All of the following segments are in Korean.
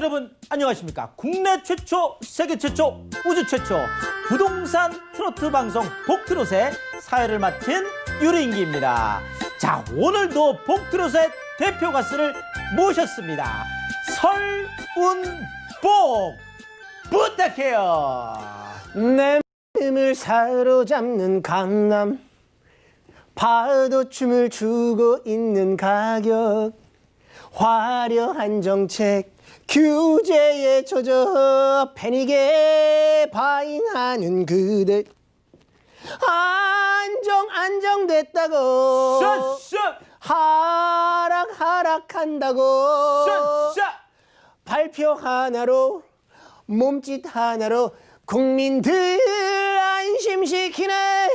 여러분 안녕하십니까? 국내 최초 세계 최초 우주 최초 부동산 트로트 방송 복트롯의 사회를 맡은 유리인기입니다. 자 오늘도 복트롯의 대표 가수를 모셨습니다. 설운복 부탁해요. 내 마음을 사로잡는 강남 파도 춤을 추고 있는 가격 화려한 정책 규제에 젖어 패닉에 바잉하는 그대 안정 안정됐다고. 하락 하락한다고. 발표 하나로 몸짓 하나로 국민들 안심시키네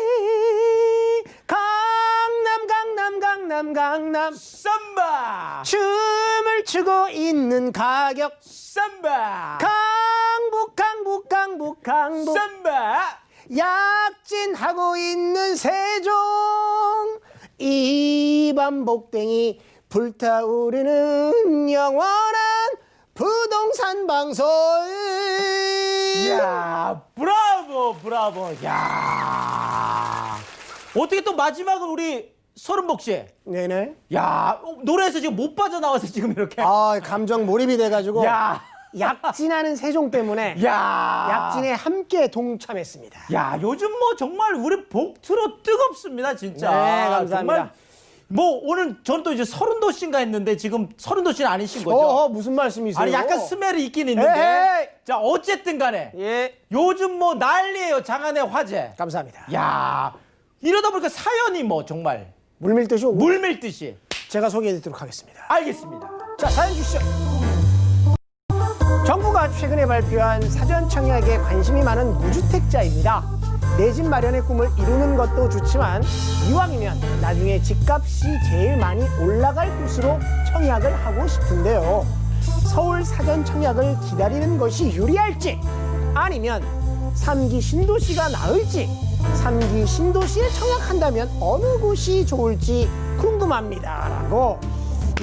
강남 강남. 삼바! 춤을 추고 있는 가격. 삼바! 강북 강북 강북 강북. 삼바! 약진하고 있는 세종. 이반복댕이 불타오르는 영원한 부동산 방송. 야 브라보 브라보. 야. 어떻게 또 마지막은 우리 서른복 씨. 네네 야 어, 노래에서 지금 못 빠져나와서 지금 이렇게. 아 감정 몰입이 돼가지고 야. 약진하는 세종 때문에 야. 약진에 함께 동참했습니다 야 요즘 뭐 정말 우리 복트로 뜨겁습니다 진짜. 네, 감사합니다. 정말 뭐 오늘 전또 이제 서른도 씨인가 했는데 지금 서른도 씨는 아니신 거죠? 어, 어 무슨 말씀이세요? 아니 약간 스멜이 있긴 있는데. 에헤이. 자 어쨌든 간에 예 요즘 뭐 난리예요 장안의 화제. 감사합니다 야 이러다 보니까 사연이 뭐 정말 물밀듯이 오고. 물 밀듯이. 제가 소개해드리도록 하겠습니다. 알겠습니다. 자 사연 주시죠. 정부가 최근에 발표한 사전 청약에 관심이 많은 무주택자입니다. 내 집 마련의 꿈을 이루는 것도 좋지만 이왕이면 나중에 집값이 제일 많이 올라갈 곳으로 청약을 하고 싶은데요. 서울 사전 청약을 기다리는 것이 유리할지 아니면 삼기 신도시가 나을지 삼기 신도시에 청약한다면 어느 곳이 좋을지 궁금합니다 라고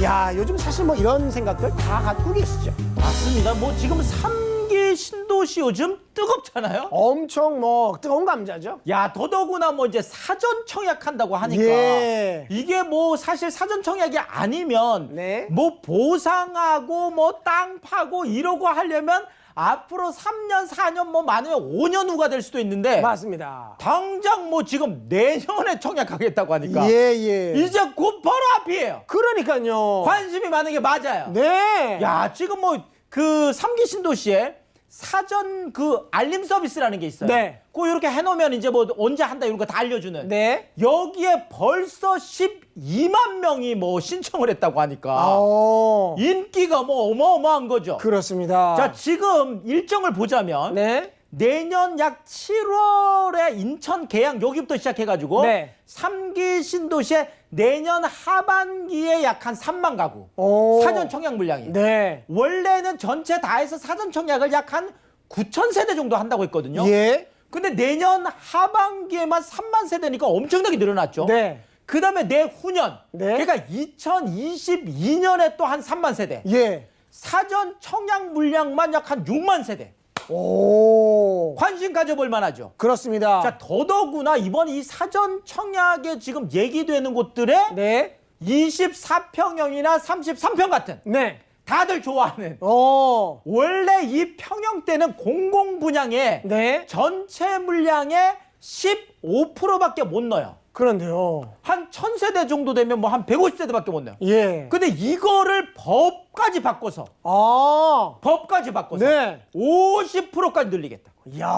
야 요즘 사실 뭐 이런 생각들 다 갖고 계시죠 맞습니다. 뭐 지금 삼기 신도시 요즘 뜨겁잖아요. 엄청 뭐 뜨거운 감자죠 야 더더구나 뭐 이제 사전 청약한다고 하니까 예. 이게 뭐 사실 사전 청약이 아니면 네. 뭐 보상하고 뭐 땅 파고 이러고 하려면 앞으로 3년 4년 뭐 많으면 5년 후가 될 수도 있는데 맞습니다 당장 뭐 지금 내년에 청약하겠다고 하니까 예 예 이제 곧 바로 앞이에요. 그러니까요 관심이 많은 게 맞아요. 네 야 지금 뭐 그 삼기 신도시에 사전 그 알림 서비스라는 게 있어요. 네. 그 이렇게 해놓으면 이제 뭐 언제 한다 이런 거 다 알려주는. 네. 여기에 벌써 12만 명이 뭐 신청을 했다고 하니까 어 인기가 뭐 어마어마한 거죠. 그렇습니다 자 지금 일정을 보자면 네 내년 약 7월에 인천 계양 여기부터 시작해가지고 네. 삼기 신도시에 내년 하반기에 약 한 3만 가구 오. 사전 청약 물량이 네 원래는 전체 다 해서 사전 청약을 약 한 9천 세대 정도 한다고 했거든요. 예. 근데 내년 하반기에만 3만 세대니까 엄청나게 늘어났죠. 네. 그 다음에 내후년 네. 그러니까 2022년에 또 한 3만 세대. 예. 사전 청약 물량만 약 한 6만 세대. 오. 관심 가져볼 만하죠. 그렇습니다. 자, 더더구나 이번 이 사전 청약에 지금 얘기되는 곳들에 네. 24평형이나 33평 같은 네. 다들 좋아하는 어. 원래 이 평형대는 공공 분양에 네. 전체 물량의 15%밖에 못 넣어요. 그런데요. 한 1000세대 정도 되면 뭐 한 150세대밖에 못 넣어요. 예. 근데 이거를 법까지 바꿔서 아. 법까지 바꿔서 네. 50%까지 늘리겠다. 야.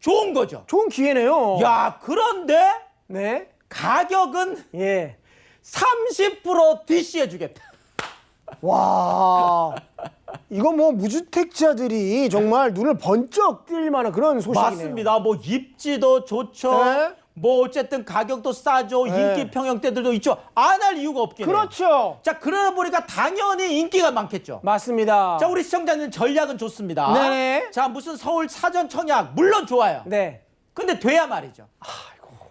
좋은 거죠. 좋은 기회네요. 야, 그런데 네. 가격은 예. 30% DC해 주겠다. 와. 이거 뭐 무주택자들이 정말 눈을 번쩍 뜰 만한 그런 소식이네요. 맞습니다. 뭐 입지도 좋죠. 네. 뭐 어쨌든 가격도 싸죠. 네. 인기 평형대들도 있죠. 안 할 이유가 없긴 해요. 그렇죠. 자, 그러다 보니까 당연히 인기가 많겠죠. 맞습니다. 자, 우리 시청자님 전략은 좋습니다. 네. 자, 무슨 서울 사전 청약 물론 좋아요. 네. 근데 돼야 말이죠.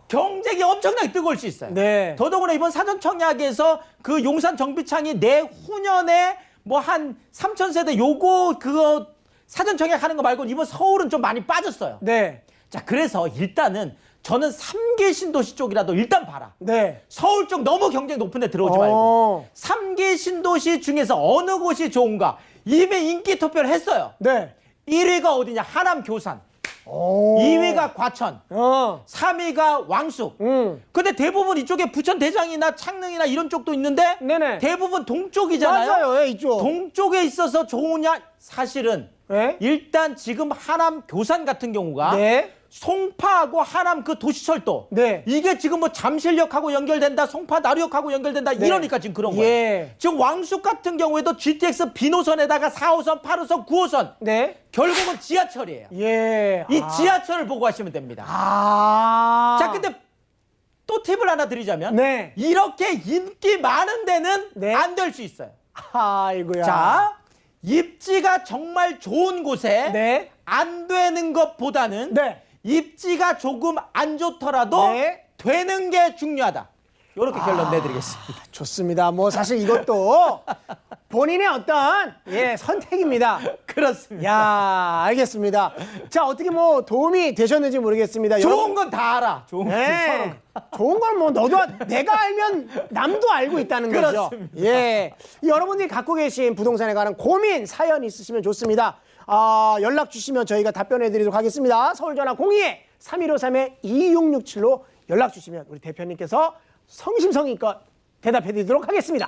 경쟁이 엄청나게 뜨거울 수 있어요. 네. 더더구나 이번 사전 청약에서 그 용산 정비창이 내후년에 뭐 한 3천 세대 요거 그거 사전 청약하는 거 말고 이번 서울은 좀 많이 빠졌어요. 네. 자, 그래서 일단은 저는 3개 신도시 쪽이라도 일단 봐라. 네. 서울 쪽 너무 경쟁 높은 데 들어오지 어. 말고 3개 신도시 중에서 어느 곳이 좋은가 이미 인기 투표를 했어요. 네. 1위가 어디냐? 하남 교산. 오. 2위가 과천. 어. 3위가 왕숙. 음. 근데 대부분 이쪽에 부천 대장이나 창릉이나 이런 쪽도 있는데 네네. 대부분 동쪽이잖아요. 맞아요. 예, 이쪽. 동쪽에 있어서 좋으냐? 사실은 네. 일단 지금 하남 교산 같은 경우가 네. 송파하고 하남 그 도시철도 네. 이게 지금 뭐 잠실역하고 연결된다 송파 나루역하고 연결된다 네. 이러니까 지금 그런 거예요 예. 지금 왕숙 같은 경우에도 GTX 비노선에다가 4호선 8호선 9호선 네. 결국은 지하철이에요 예. 이 아. 지하철을 보고 하시면 됩니다 아. 자 근데 또 팁을 하나 드리자면 네. 이렇게 인기 많은 데는 네. 안될 수 있어요 아이고야. 자 입지가 정말 좋은 곳에 네. 안 되는 것보다는 네. 입지가 조금 안 좋더라도 네. 되는 게 중요하다. 이렇게 결론 내드리겠습니다. 좋습니다. 뭐 사실 이것도 본인의 어떤 예, 선택입니다. 그렇습니다. 야, 알겠습니다. 자, 어떻게 뭐 도움이 되셨는지 모르겠습니다. 좋은 건 다 알아. 좋은 건 서로. 네. 좋은 건뭐 너도 내가 알면 남도 알고 있다는 거죠. 그렇습니다. 예. 여러분들이 갖고 계신 부동산에 관한 고민 사연 있으시면 좋습니다. 아, 연락 주시면 저희가 답변해 드리도록 하겠습니다. 서울 전화 02에 3153에 2667로 연락 주시면 우리 대표님께서 성심성의껏 대답해 드리도록 하겠습니다.